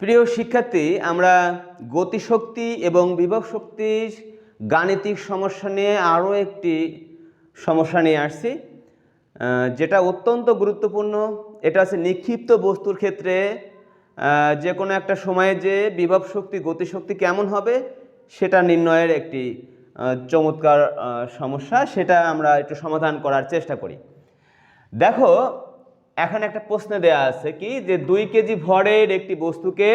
প্রিয় শিক্ষার্থী, আমরা গতিশক্তি এবং বিভব শক্তির গাণিতিক সমস্যা নিয়ে আরও একটি সমস্যা নিয়ে আসছি যেটা অত্যন্ত গুরুত্বপূর্ণ। এটা আছে নিক্ষিপ্ত বস্তুর ক্ষেত্রে যে কোনো একটা সময়ে যে বিভব শক্তি, গতিশক্তি কেমন হবে, সেটা নির্ণয়ের একটি চমৎকার সমস্যা। সেটা আমরা একটু সমাধান করার চেষ্টা করি। দেখো এখানে একটা প্রশ্ন দেয়া আছে কি, যে দুই কেজি ভরের একটি বস্তুকে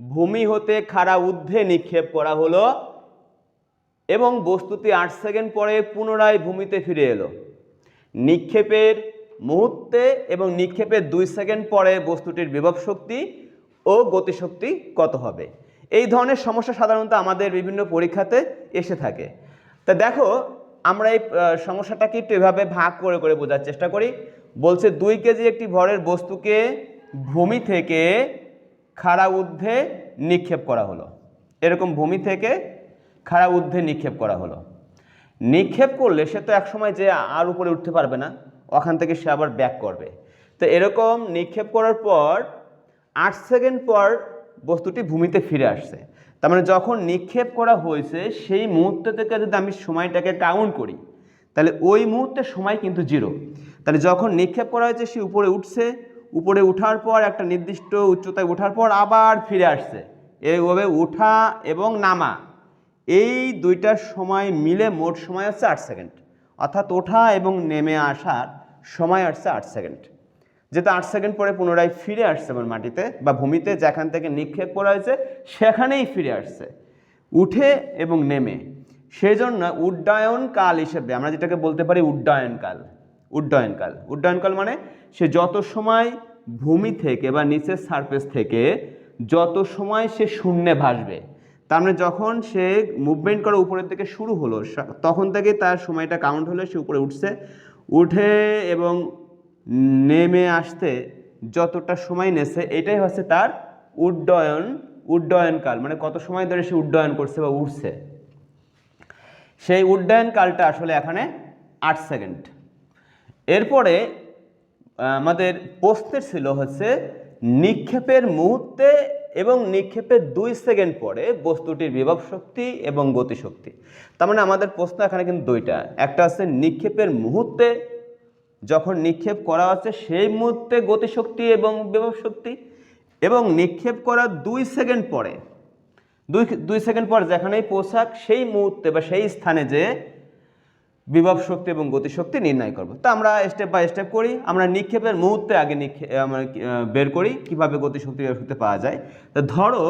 ভূমি হতে খাড়া ঊর্ধ্বে নিক্ষেপ করা হলো এবং বস্তুটি আট সেকেন্ড পরে পুনরায় ভূমিতে ফিরে এলো। নিক্ষেপের মুহূর্তে এবং নিক্ষেপের দুই সেকেন্ড পরে বস্তুটির বিভব শক্তি ও গতিশক্তি কত হবে? এই ধরনের সমস্যা সাধারণত আমাদের বিভিন্ন পরীক্ষাতে এসে থাকে। তা দেখো, আমরা এই সমস্যাটাকে একটু এভাবে ভাগ করে করে বোঝার চেষ্টা করি। বলছে দুই কেজি একটি ভরের বস্তুকে ভূমি থেকে খাড়া ঊর্ধ্বে নিক্ষেপ করা হলো। এরকম ভূমি থেকে খাড়া ঊর্ধ্বে নিক্ষেপ করা হলো। নিক্ষেপ করলে সে তো একসময় যে আর উপরে উঠতে পারবে না, ওখান থেকে সে আবার ব্যাক করবে। তো এরকম নিক্ষেপ করার পর আট সেকেন্ড পর বস্তুটি ভূমিতে ফিরে আসছে। তার মানে যখন নিক্ষেপ করা হয়েছে, সেই মুহূর্ত থেকে যদি আমি সময়টাকে কাউন্ট করি, তাহলে ওই মুহূর্তে সময় কিন্তু জিরো তাহলে যখন নিক্ষেপ করা হয়েছে, সে উপরে উঠছে, উপরে উঠার পর একটা নির্দিষ্ট উচ্চতায় ওঠার পর আবার ফিরে আসছে। এইভাবে উঠা এবং নামা, এই দুইটার সময় মিলে মোট সময় হচ্ছে আট সেকেন্ড। অর্থাৎ ওঠা এবং নেমে আসার সময় আসছে আট সেকেন্ড। যেটা আট সেকেন্ড পরে পুনরায় ফিরে আসছে আমার মাটিতে বা ভূমিতে, যেখান থেকে নিক্ষেপ করা হয়েছে, সেখানেই ফিরে আসছে। উঠে এবং নেমে সেই জন্য উড্ডয়ন কাল হিসেবে, আমরা যেটাকে বলতে পারি উড্ডয়নকাল। উড্ডয়নকাল উড্ডয়নকাল মানে সে যত সময় ভূমি থেকে বা নিচের সারফেস থেকে যত সময় সে শূন্যে ভাসবে, তার মানে যখন সে মুভমেন্ট করা উপরের থেকে শুরু হলো তখন থেকে তার সময়টা কাউন্ট হলে, সে উপরে উঠছে। উঠে এবং নেমে আসতে যতটা সময় নেছে, এটাই হচ্ছে তার উড্ডয়ন উড্ডয়নকাল মানে কত সময় ধরে সে উড্ডয়ন করছে বা উঠছে। সেই উড্ডয়নকালটা আসলে এখানে আট সেকেন্ড এরপরে, আমাদের প্রশ্নের ছিল হচ্ছে, নিক্ষেপের মুহূর্তে এবং নিক্ষেপের দুই সেকেন্ড পরে বস্তুটির বিভব শক্তি এবং গতিশক্তি। তার মানে আমাদের প্রশ্ন এখানে কিন্তু দুইটা। একটা আছে নিক্ষেপের মুহূর্তে, যখন নিক্ষেপ করা হচ্ছে সেই মুহূর্তে গতিশক্তি এবং বিভব শক্তি, এবং নিক্ষেপ করার দুই সেকেন্ড পরে। দুই দুই সেকেন্ড পর যেখানেই পোশাক সেই মুহূর্তে বা সেই স্থানে যে বিভব শক্তি এবং গতিশক্তি নির্ণয় করব। তা আমরা স্টেপ বাই স্টেপ করি, আমরা নিক্ষেপের মুহূর্তে আগে নিক্ষেপ আমরা বের করি, কীভাবে গতিশক্তি করতে পাওয়া যায়। তা ধরো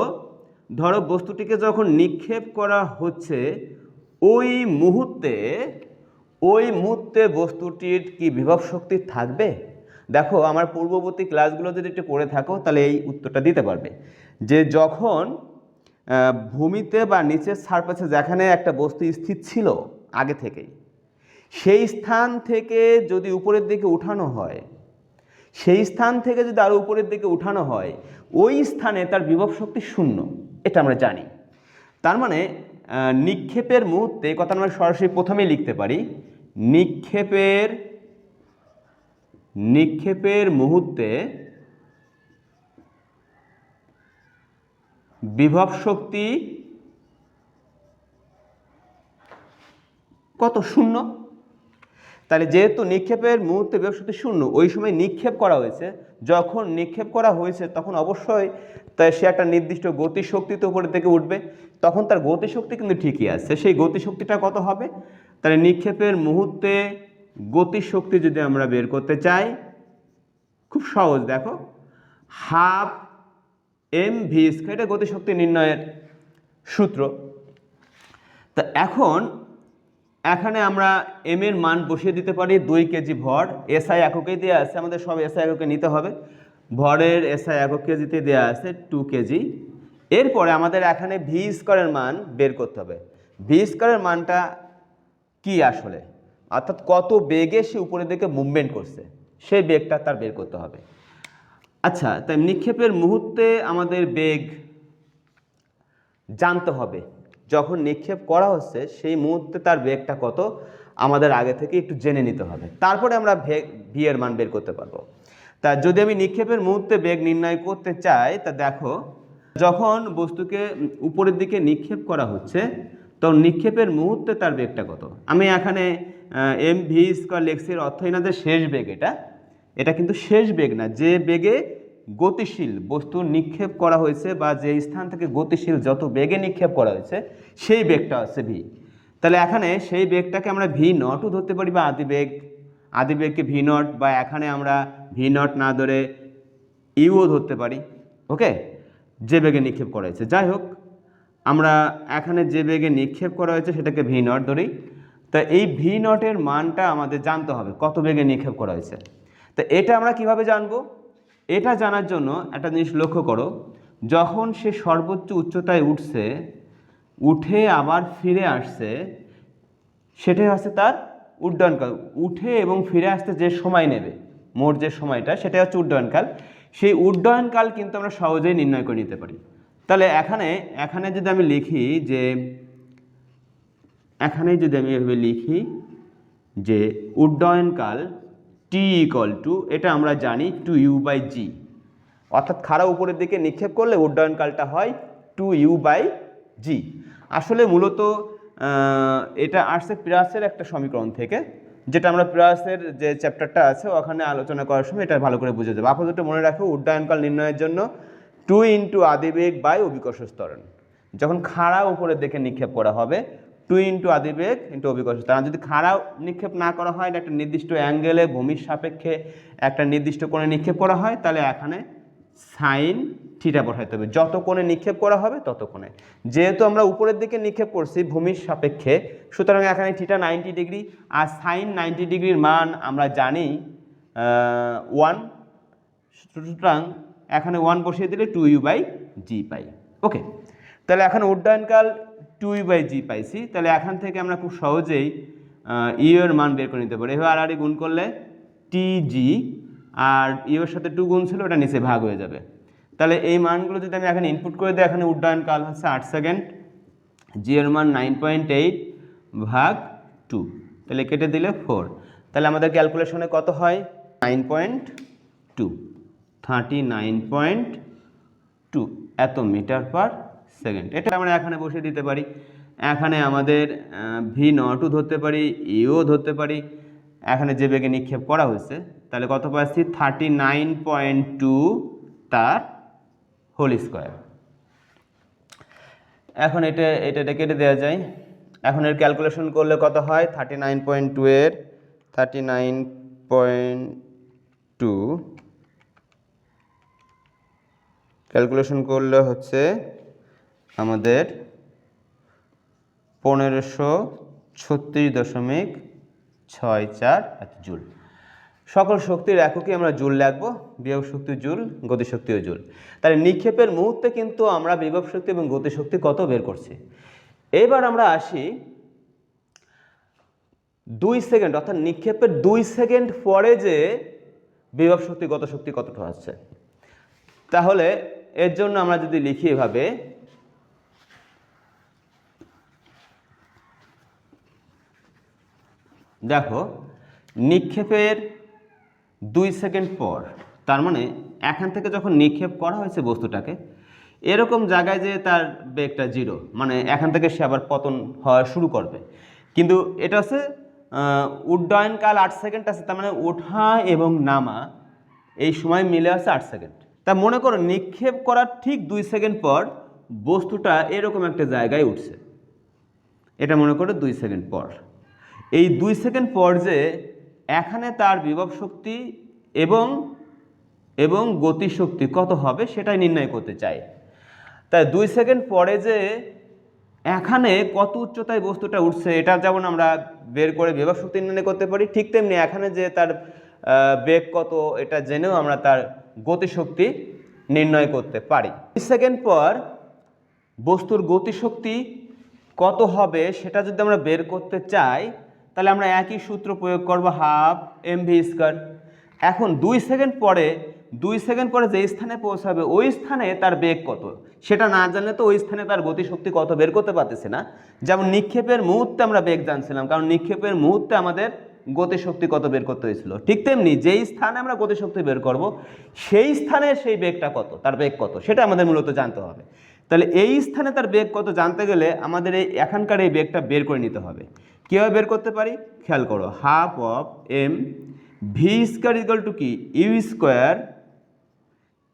ধরো বস্তুটিকে যখন নিক্ষেপ করা হচ্ছে, ওই মুহূর্তে ওই মুহূর্তে বস্তুটির কি বিভব শক্তি থাকবে? দেখো, আমার পূর্ববর্তী ক্লাসগুলো যদি একটু পড়ে থাকো, তাহলে এই উত্তরটা দিতে পারবে। যে যখন ভূমিতে বা নিচের সারফেসে যেখানে একটা বস্তু স্থির ছিল, আগে থেকেই সেই স্থান থেকে যদি উপরের দিকে উঠানো হয়, সেই স্থান থেকে যদি আরও উপরের দিকে উঠানো হয়, ওই স্থানে তার বিভব শক্তি শূন্য, এটা আমরা জানি। তার মানে নিক্ষেপের মুহূর্তে কথা আমরা সরাসরি প্রথমেই লিখতে পারি, নিক্ষেপের নিক্ষেপের মুহূর্তে বিভব শক্তি কত? শূন্য। তাহলে যেহেতু নিক্ষেপের মুহূর্তে বিভব শূন্য, ওই সময় নিক্ষেপ করা হয়েছে। যখন নিক্ষেপ করা হয়েছে, তখন অবশ্যই তাই সে একটা নির্দিষ্ট গতিশক্তিতে উপরে থেকে উঠবে। তখন তার গতিশক্তি কিন্তু ঠিকই আছে। সেই গতিশক্তিটা কত হবে? তাহলে নিক্ষেপের মুহূর্তে গতিশক্তি যদি আমরা বের করতে চাই, খুব সহজ, দেখো। হাফ এম ভি এটা গতিশক্তি নির্ণয়ের সূত্র। তা এখন এখানে আমরা এম এর মান বসিয়ে দিতে পারি দুই কেজি ভর। এসআই এককেই দেওয়া আছে, আমাদের সব এসআই এককে নিতে হবে। ভরের এসআই একক কেজিতে দেওয়া আছে টু কেজি। এরপরে আমাদের এখানে ভি স্কোয়ারের মান বের করতে হবে। ভি স্কোয়ারের মানটা কি আসলে? অর্থাৎ কত বেগে সে উপরের দিকে মুভমেন্ট করছে? সেই বেগটা তার বের করতে হবে। আচ্ছা তাই নিক্ষেপের মুহূর্তে আমাদের বেগ জানতে হবে। যখন নিক্ষেপ করা হচ্ছে, সেই মুহূর্তে তার বেগটা কত? আমাদের আগে থেকে একটু জেনে নিতে হবে। তারপরে আমরা ভে ভি এর মান বের করতে পারব। তা যদি আমি নিক্ষেপের মুহূর্তে বেগ নির্ণয় করতে চাই, তা দেখো, যখন বস্তুকে উপরের দিকে নিক্ষেপ করা হচ্ছে, তখন নিক্ষেপের মুহূর্তে তার বেগটা কত? আমি এখানে এম ভি স্কোয়ার লেক্সির অর্থ এনাদের শেষ বেগ এটা। এটা কিন্তু শেষ বেগ না, যে বেগে গতিশীল বস্তু নিক্ষেপ করা হয়েছে বা যে স্থান থেকে গতিশীল যত বেগে নিক্ষেপ করা হয়েছে, সেই বেগটা হচ্ছে ভি। তাহলে এখানে সেই বেগটাকে আমরা ভি নটও ধরতে পারি বা আদি বেগ আদি বেগকে ভি নট বা এখানে আমরা ভি নট না ধরে ইউও ধরতে পারি, ওকে? যে বেগে নিক্ষেপ করা হয়েছে। যাই হোক, আমরা এখানে যে বেগে নিক্ষেপ করা হয়েছে সেটাকে ভি নট ধরি। তা এই ভি নটের মানটা আমাদের জানতে হবে, কত বেগে নিক্ষেপ করা হয়েছে। তো এটা আমরা কীভাবে জানব? এটা জানার জন্য একটা জিনিস লক্ষ্য করো, যখন সে সর্বোচ্চ উচ্চতায় উঠছে, উঠে আবার ফিরে আসছে, সেটাই হচ্ছে তার উড্ডয়নকাল উঠে এবং ফিরে আসতে যে সময় নেবে, মোট যে সময়টা, সেটাই হচ্ছে উড্ডয়নকাল সেই উড্ডয়নকাল কিন্তু আমরা সহজেই নির্ণয় করে নিতে পারি। তাহলে এখানে এখানে যদি আমি লিখি যে এখানে যদি আমি এভাবে লিখি যে উড্ডয়নকাল টি ইকল টু এটা আমরা জানি টু ইউ বাই জি অর্থাৎ খাড়া উপরের দিকে নিক্ষেপ করলে উড্ডয়নকালটা হয় টু ইউ বাই জি আসলে মূলত এটা আসছে প্রাসের একটা সমীকরণ থেকে, যেটা আমরা প্রাসের যে চ্যাপ্টারটা আছে ওখানে আলোচনা করার সময় এটা ভালো করে বুঝে যাবে। আপাতত মনে রাখো, উড্ডয়নকাল নির্ণয়ের জন্য টু ইন্টু আদিবেগ বাই অভিকর্ষ স্তরণ যখন খাড়া উপরের দিকে নিক্ষেপ করা হবে টু ইন্টু আদিবেগ ইন্টু অভিকর্ষ স্তরণ যদি খাড়া নিক্ষেপ না করা হয় একটা নির্দিষ্ট অ্যাঙ্গেলে ভূমির সাপেক্ষে একটা নির্দিষ্ট কোণে নিক্ষেপ করা হয়, তাহলে এখানে সাইন থিটা বসাইতে হবে। যত কোণে নিক্ষেপ করা হবে, তত কোণে। যেহেতু আমরা উপরের দিকে নিক্ষেপ করছি ভূমির সাপেক্ষে, সুতরাং এখানে থিটা নাইনটি ডিগ্রি আর সাইন নাইনটি ডিগ্রির মান আমরা জানি ওয়ান সুতরাং এখানে ওয়ান বসিয়ে দিলে টু ইউ বাই জি পাই। ওকে তাহলে এখন উড্ডয়নকাল টু ইউ বাই জি পাইছি, তাহলে এখান থেকে আমরা খুব সহজেই ইউ এর মান বের করে নিতে পারি। এবার আর গুণ করলে টি জি আর ইউ এর সাথে টু গুণ ছিল, ওটা নিচে ভাগ হয়ে যাবে। তাহলে এই মানগুলো যদি আমি এখানে ইনপুট করে দিই, এখানে উড্ডয়নকাল হচ্ছে আট সেকেন্ড জি এর মান নাইন পয়েন্ট এইট ভাগ টু তাহলে কেটে দিলে ফোর তাহলে আমাদের ক্যালকুলেশনে কত হয়? Nine point two thirty nine point two এত মিটার পার সেকেন্ড। এটা আমরা এখানে বসে দিতে পারি। এখানে আমাদের ভি নটও ধরতে পারি ইও ধরতে পারি। এখানে যে বেগে নিক্ষেপ করা হয়েছে, তাহলে কত পাচ্ছি? থার্টি নাইন পয়েন্ট টু তার হোল স্কোয়ার এখন এটা এটা এটা কেটে দেওয়া যায়। এখন এর ক্যালকুলেশন করলে কত হয়? থার্টি নাইন পয়েন্ট টু এর thirty nine point two calculation করলে হচ্ছে আমাদের পনেরোশো ছত্রিশ দশমিক ছয় চার জুল। সকল শক্তির এককে আমরা জুল লাগবো বিভব শক্তি জুল গতিশক্তিও জুল। তাহলে নিক্ষেপের মুহূর্তে কিন্তু আমরা বিভব শক্তি এবং গতিশক্তি কত বের করছি? এবার আমরা আসি দুই সেকেন্ড, অর্থাৎ নিক্ষেপের দুই সেকেন্ড পরে যে বিভব শক্তি গত শক্তি কতটা আসছে তাহলে এর জন্য আমরা যদি লিখি এভাবে দেখো, নিক্ষেপের দুই সেকেন্ড পর, তার মানে এখান থেকে যখন নিক্ষেপ করা হয়েছে বস্তুটাকে, এরকম জায়গায় যে তার বেগটা জিরো মানে এখান থেকে সে আবার পতন হওয়া শুরু করবে। কিন্তু এটা হচ্ছে উড্ডয়নকাল আট সেকেন্ড আছে, তার মানে ওঠা এবং নামা, এই সময় মিলে আছে আট সেকেন্ড। তা মনে করো নিক্ষেপ করার ঠিক দুই সেকেন্ড পর বস্তুটা এরকম একটা জায়গায় উঠছে। এটা মনে করো দুই সেকেন্ড পর। এই দুই সেকেন্ড পর যে এখানে তার বিভব শক্তি এবং এবং গতিশক্তি কত হবে সেটাই নির্ণয় করতে চাই। তাই দুই সেকেন্ড পরে যে এখানে কত উচ্চতায় বস্তুটা উঠছে, এটা যেমন আমরা বের করে বিভব শক্তি নির্ণয় করতে পারি, ঠিক তেমনি এখানে যে তার বেগ কত, এটা জেনেও আমরা তার গতিশক্তি নির্ণয় করতে পারি। সেকেন্ড পর বস্তুর গতিশক্তি কত হবে সেটা যদি আমরা বের করতে চাই তাহলে আমরা একই সূত্র প্রয়োগ করব হাফ এম ভি স্কোয়ার। এখন দুই সেকেন্ড পরে, দুই সেকেন্ড পরে যে স্থানে পৌঁছাবে, ওই স্থানে তার বেগ কত? সেটা না জানলে তো ওই স্থানে তার গতিশক্তি কত বের করতে পারতেছি না। যেমন নিক্ষেপের মুহূর্তে আমরা বেগ জানছিলাম, কারণ নিক্ষেপের মুহূর্তে আমাদের গতিশক্তি কত বের করতে হয়েছিল। ঠিক তেমনি যেই স্থানে আমরা গতিশক্তি বের করব, সেই স্থানে সেই বেগটা কত? তার বেগ কত? সেটা আমাদের মূলত জানতে হবে। তাহলে এই স্থানে তার বেগ কত জানতে গেলে আমাদের এই এখানকার এই বেগটা বের করে নিতে হবে। কীভাবে বের করতে পারি? খেয়াল করো half of m v square equal to কি? U square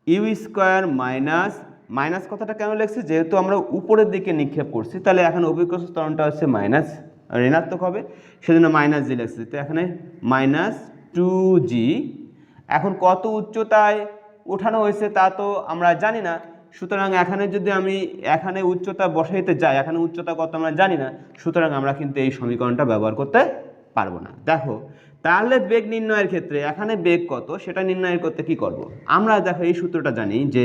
u square minus minus কথাটা কেন লিখছি? যেহেতু আমরা উপরের দিকে নিক্ষেপ করছি, তাহলে এখন অভিকর্ষ ত্বরণটা হচ্ছে মাইনাস ঋণাত্মক হবে, সেজন্য মাইনাস জি লিখছি। তো এখানে মাইনাস টু জি এখন কত উচ্চতায় ওঠানো হয়েছে তা তো আমরা জানি না সুতরাং এখানে যদি আমি এখানে উচ্চতা বসাইতে যাই, এখানে উচ্চতা কত আমরা জানি না, সুতরাং আমরা কিন্তু এই সমীকরণটা ব্যবহার করতে পারব না। দেখো, তাহলে বেগ নির্ণয়ের ক্ষেত্রে এখানে বেগ কত, সেটা নির্ণয় করতে কি করব। আমরা দেখো এই সূত্রটা জানি যে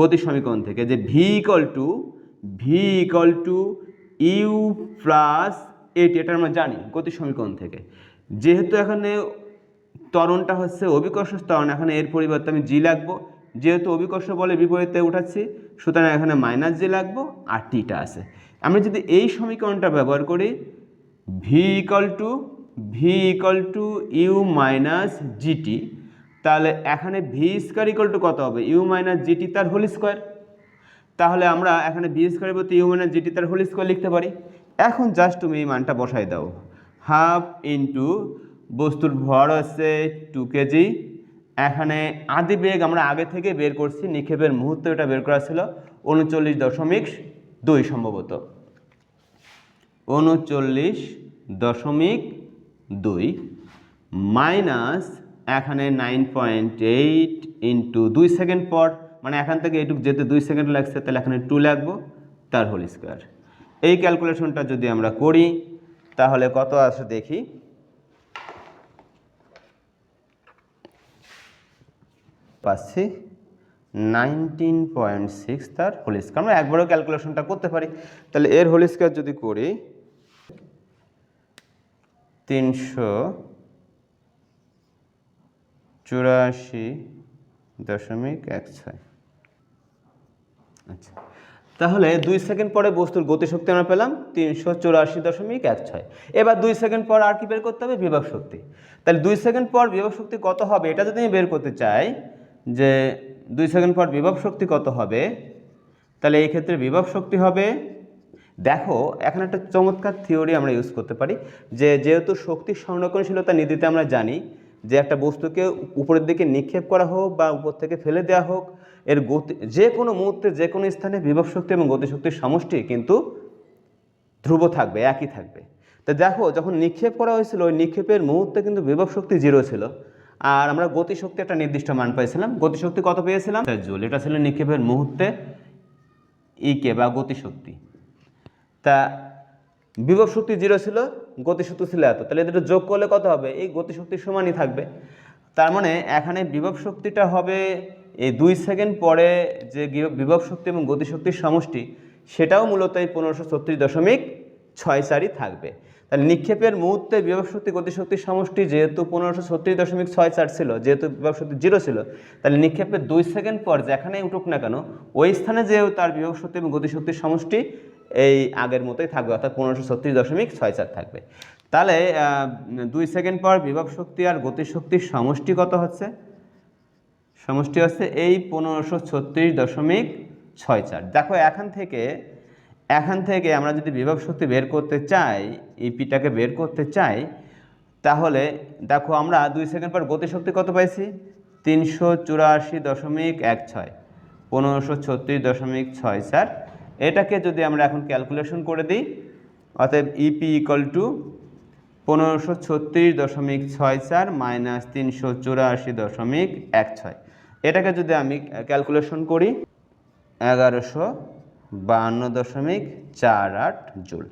গতি সমীকরণ থেকে যে v equal to v equal to u plus at এটা আমরা জানি গতি সমীকরণ থেকে। যেহেতু এখানে ত্বরণটা হচ্ছে অভিকর্ষ ত্বরণ, এখানে এর পরিবর্তে আমি জি লাগবো যেহেতু অভিকর্ষ বলে বিপরীতে উঠাচ্ছি, সুতরাং এখানে মাইনাস জি লাগবো আর টিটা আছে। আমরা যদি এই সমীকরণটা ব্যবহার করি v equal to v equal to u minus g t তাহলে এখানে ভি স্কোয়ার ইকল টু কত হবে? ইউ মাইনাস জিটি তার হোল স্কোয়ার তাহলে আমরা এখানে ভি স্কোয়ারের প্রতি ইউ মাইনাস জিটি তার হোল স্কোয়ার লিখতে পারি। এখন জাস্ট তুমি এই মানটা বসাই দাও। হাফ ইন্টু বস্তুর ভর হচ্ছে টু কেজি এখানে আদি বেগ আমরা আগে থেকে বের করছি, নিক্ষেপের মুহূর্তে এটা বের করা ছিল উনচল্লিশ দশমিক দুই সম্ভবত। উনচল্লিশ দশমিক দুই মাইনাস এখানে নাইন পয়েন্ট এইট ইন্টু দুই সেকেন্ড পর মানে এখান থেকে এইটুকু যেতে দুই সেকেন্ড লাগছে, তাহলে এখানে টু লাগবো, তার হোল স্কোয়ার এই ক্যালকুলেশনটা যদি আমরা করি, তাহলে কত আসে দেখি? পাচ্ছি নাইনটিন পয়েন্ট সিক্স তার হোল স্কোয়ার। আমরা একবারও ক্যালকুলেশনটা করতে পারি। তাহলে এর হোল স্কোয়ার যদি করি, তিনশো চুরাশি দশমিক এক ছয়। আচ্ছা তাহলে দুই সেকেন্ড পরে বস্তুর গতিশক্তি আমরা পেলাম তিনশো চুরাশি দশমিক এক ছয়। এবার দুই সেকেন্ড পর আর কি বের করতে হবে? বিভব শক্তি। তাহলে দুই সেকেন্ড পর বিভব শক্তি কত হবে? এটা যদি আমি বের করতে চাই যে দুই সেকেন্ড পর বিভব শক্তি কত হবে? তাহলে এই ক্ষেত্রে বিভব শক্তি হবে, দেখো, এখন একটা চমৎকার থিওরি আমরা ইউজ করতে পারি, যে যেহেতু শক্তির সংরক্ষণশীলতা নীতিতে আমরা জানি যে একটা বস্তুকে উপরের দিকে নিক্ষেপ করা হোক বা উপর থেকে ফেলে দেওয়া হোক, এর গতি, যে কোনো মুহূর্তে, যে কোনো স্থানে বিভব শক্তি এবং গতিশক্তির সমষ্টি কিন্তু ধ্রুব থাকবে, একই থাকবে। তো দেখো, যখন নিক্ষেপ করা হয়েছিল, ওই নিক্ষেপের মুহূর্তে কিন্তু বিভব শক্তি জিরো ছিল। আর আমরা গতিশক্তি একটা নির্দিষ্ট মান পাইছিলাম গতিশক্তি কত পেয়েছিলাম? জুল। এটা ছিল নিক্ষেপের মুহূর্তে ইকে বা গতিশক্তি। তা বিভব শক্তি জিরো ছিল, গতিশক্তি ছিল এত। তাহলে এদের যোগ করলে কত হবে? এই গতিশক্তির সমানই থাকবে। তার মানে এখানে বিভব শক্তিটা হবে এই দুই সেকেন্ড পরে যে বিভব শক্তি এবং গতিশক্তির সমষ্টি, সেটাও মূলত এই পনেরোশো ছত্রিশ দশমিক ছয় চারই থাকবে। তাহলে নিক্ষেপের মুহূর্তে বিভব শক্তি গতিশক্তির সমষ্টি যেহেতু পনেরোশো ছত্রিশ দশমিক ছয় চার ছিল, যেহেতু বিভব শক্তি জিরো ছিল, তাহলে নিক্ষেপের দুই সেকেন্ড পর যেখানেই উঠুক না কেন, ওই স্থানে যেহেতু তার বিভব শক্তি এবং গতিশক্তির সমষ্টি এই আগের মতোই থাকবে, অর্থাৎ পনেরোশো ছত্রিশ দশমিক ছয় চার থাকবে। তাহলে দুই সেকেন্ড পর বিভব শক্তি আর গতিশক্তির সমষ্টি কত হচ্ছে? সমষ্টি হচ্ছে এই পনেরোশো ছত্রিশ দশমিক ছয় চার। দেখো, এখান থেকে এখান থেকে আমরা যদি বিভব শক্তি বের করতে চাই ইপিটাকে বের করতে চাই, তাহলে দেখো আমরা দুই সেকেন্ড পর গতিশক্তি কত পাইছি? তিনশো চুরাশি দশমিক এক ছয়, পনেরোশো ছত্রিশ দশমিক ছয় চার এটাকে যদি আমরা এখন ক্যালকুলেশন করে দিই, অতএব ইপি ইকাল টু পনেরোশো ছত্রিশ দশমিক ছয় চার মাইনাস তিনশো চুরাশি দশমিক এক ছয়। এটাকে যদি আমি ক্যালকুলেশন করি, এগারোশো বাহান্ন দশমিক চার আট জুল।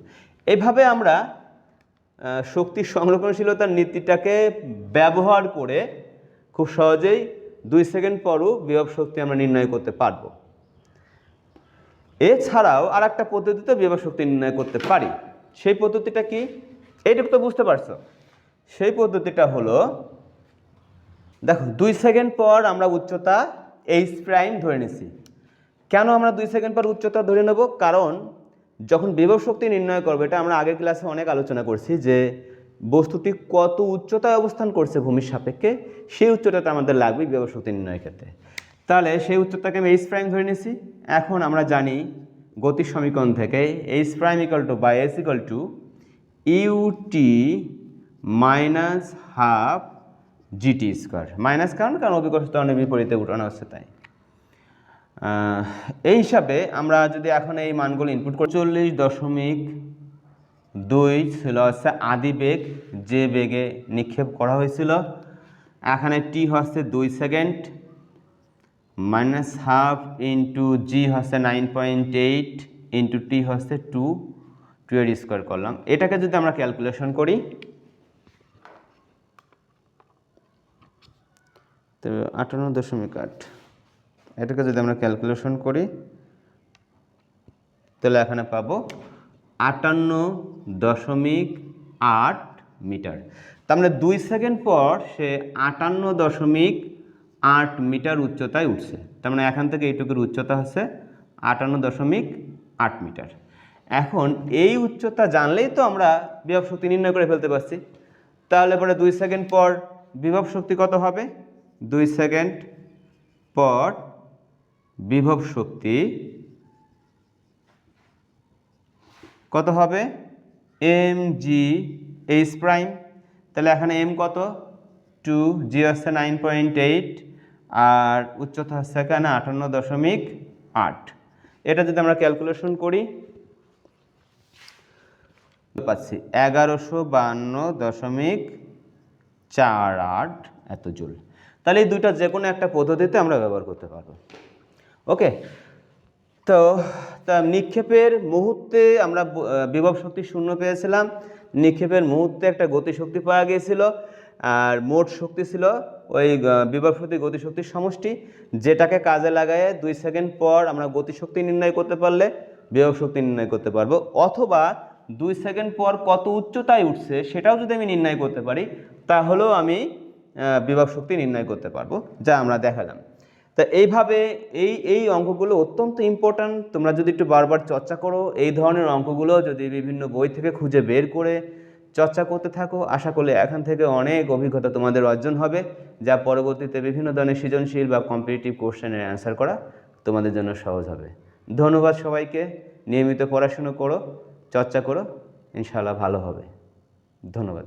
এইভাবে আমরা আহ, শক্তির সংরক্ষণশীলতার নীতিটাকে ব্যবহার করে খুব সহজেই দুই সেকেন্ড পরও বিভব শক্তি আমরা নির্ণয় করতে পারব। এছাড়াও আর একটা পদ্ধতিতে বিভব শক্তি নির্ণয় করতে পারি। সেই পদ্ধতিটা কি? এইটুকু তো বুঝতে পারছ। সেই পদ্ধতিটা হলো দেখো দুই সেকেন্ড পর আমরা উচ্চতা এইচ প্রাইম ধরে নিছি। কেন আমরা দুই সেকেন্ড পর উচ্চতা ধরে নেব? কারণ যখন বিভব শক্তি নির্ণয় করবে, এটা আমরা আগের ক্লাসে অনেক আলোচনা করছি যে বস্তুটি কত উচ্চতায় অবস্থান করছে ভূমির সাপেক্ষে, সেই উচ্চতাটা আমাদের লাগবে বিভব শক্তি নির্ণয়ের ক্ষেত্রে। তাহলে সেই উচ্চতাকে আমি এইচ প্রাইম ধরে নিছি। এখন আমরা জানি গতির সমীকরণ থেকে h prime equal to by s equal to u t minus half g t square minus কারণ? কারণ অভিকর্ষ বিপরীতে উঠানো হচ্ছে তাই এই হিসাবে আমরা যদি এখন এই মানগুলো ইনপুট করি, চল্লিশ দশমিক দুই ছিল হচ্ছে আদি বেগ, যে বেগে নিক্ষেপ করা হয়েছিল। এখানে টি হচ্ছে দুই second minus half into g হচ্ছে nine point eight into t হচ্ছে টু টু এর স্কোয়ার করলাম। এটাকে যদি আমরা ক্যালকুলেশন করি, তো আটান্ন দশমিক আট। এটাকে যদি আমরা ক্যালকুলেশন করি, তাহলে এখানে পাবো আটান্ন দশমিক আট মিটার। তার মানে দুই সেকেন্ড পর সে আটান্ন দশমিক আট মিটার উচ্চতায় উঠছে। তার মানে এখান থেকে এইটুকুর উচ্চতা হচ্ছে আটান্ন দশমিক আট মিটার। এখন এই উচ্চতা জানলেই তো আমরা বিভব শক্তি নির্ণয় করে ফেলতে পারছি। তাহলে পরে দুই সেকেন্ড পর বিভব শক্তি কত হবে? দুই সেকেন্ড পর বিভব শক্তি কত হবে? এম জি এইচ প্রাইম তাহলে এখানে এম কত? টু জি হচ্ছে নাইন পয়েন্ট এইট আর উচ্চতা হচ্ছে এখানে আটান্ন দশমিক আট। এটা যদি আমরা ক্যালকুলেশন করি, পাচ্ছি এগারোশো বান্ন দশমিক চার আট এত জুল। তাহলে এই দুইটা যে কোনো একটা পদ্ধতিতে আমরা ব্যবহার করতে পারব। ওকে তো, তা নিক্ষেপের মুহূর্তে আমরা বিভব শক্তি শূন্য পেয়েছিলাম। নিক্ষেপের মুহূর্তে একটা গতিশক্তি পাওয়া গিয়েছিল, আর মোট শক্তি ছিল ওই বিভব শক্তি গতিশক্তির সমষ্টি, যেটাকে কাজে লাগায় দুই সেকেন্ড পর আমরা গতিশক্তি নির্ণয় করতে পারলে বিভব শক্তি নির্ণয় করতে পারব। অথবা দুই সেকেন্ড পর কত উচ্চতায় উঠছে সেটাও যদি আমি নির্ণয় করতে পারি, তাহলেও আমি বিভব শক্তি নির্ণয় করতে পারব, যা আমরা দেখালাম। তা এইভাবে এই এই অঙ্কগুলো অত্যন্ত ইম্পর্ট্যান্ট তোমরা যদি একটু বারবার চর্চা করো, এই ধরনের অঙ্কগুলো যদি বিভিন্ন বই থেকে খুঁজে বের করে চর্চা করতে থাকো, আশা করলে এখান থেকে অনেক অভিজ্ঞতা তোমাদের অর্জন হবে, যা পরবর্তীতে বিভিন্ন ধরনের সৃজনশীল বা কম্পিটিটিভ কোশ্চেনের অ্যান্সার করা তোমাদের জন্য সহজ হবে। ধন্যবাদ সবাইকে। নিয়মিত পড়াশুনো করো, চর্চা করো, ইনশাআল্লাহ ভালো হবে। ধন্যবাদ।